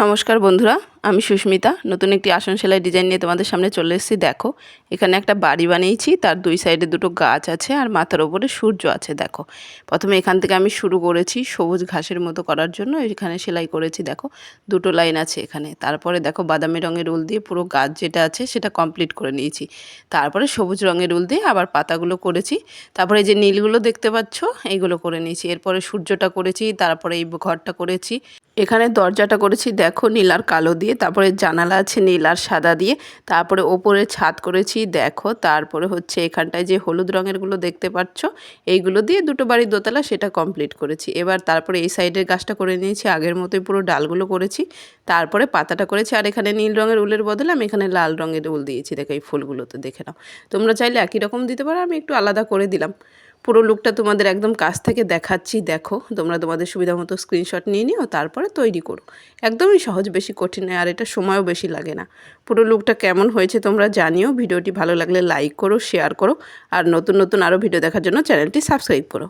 নমস্কার বন্ধুরা, আমি সুস্মিতা। নতুন একটি আসন সেলাই ডিজাইন নিয়ে তোমাদের সামনে চলে এসেছি। দেখো, এখানে একটা বাড়ি বানিয়েছি, তার দুই সাইডে দুটো গাছ আছে আর মাথার ওপরে সূর্য আছে, দেখো। প্রথমে এখান থেকে আমি শুরু করেছি সবুজ ঘাসের মতো করার জন্য, এখানে সেলাই করেছি, দেখো, দুটো লাইন আছে এখানে। তারপরে দেখো, বাদামি রঙের উল দিয়ে পুরো গাছ যেটা আছে সেটা কমপ্লিট করে নিয়েছি। তারপরে সবুজ রঙের উল দিয়ে আবার পাতাগুলো করেছি। তারপরে যে নীলগুলো দেখতে পাচ্ছ, এইগুলো করে নিয়েছি। এরপরে সূর্যটা করেছি, তারপরে এই ঘরটা করেছি। এখানে দরজাটা করেছি, দেখো নীল আর কালো দিয়ে, তারপরে জানালা আছে নীল আর সাদা দিয়ে, তারপরে ওপরে ছাদ করেছি, দেখো, তারপরে হচ্ছে এখানটায় যে হলুদ রঙেরগুলো দেখতে পাচ্ছ, এইগুলো দিয়ে দুটো বাড়ির দোতলা সেটা কমপ্লিট করেছি। এবার তারপরে এই সাইডের গাছটা করে নিয়েছি, আগের মতোই পুরো ডালগুলো করেছি, তারপরে পাতাটা করেছি, আর এখানে নীল রঙের উলের বদলে আমি এখানে লাল রঙের উল দিয়েছি, দেখো, এই ফুলগুলোতে দেখে নাও। তোমরা চাইলে একই রকম দিতে পারো, আমি একটু আলাদা করে দিলাম। পুরো লুকটা তোমাদের একদম কাছ থেকে দেখাচ্ছি, দেখো। তোমরা তোমাদের সুবিধা মতো স্ক্রিনশট নিয়ে নিও, তারপরে তৈরি করো। একদমই সহজ, বেশি কঠিন নয়, আর এটা সময়ও বেশি লাগে না। পুরো লুকটা কেমন হয়েছে তোমরা জানিও, ভিডিওটি ভালো লাগলে লাইক করো শেয়ার করো, আর নতুন নতুন আরও ভিডিও দেখার জন্য চ্যানেলটি সাবস্ক্রাইব করো।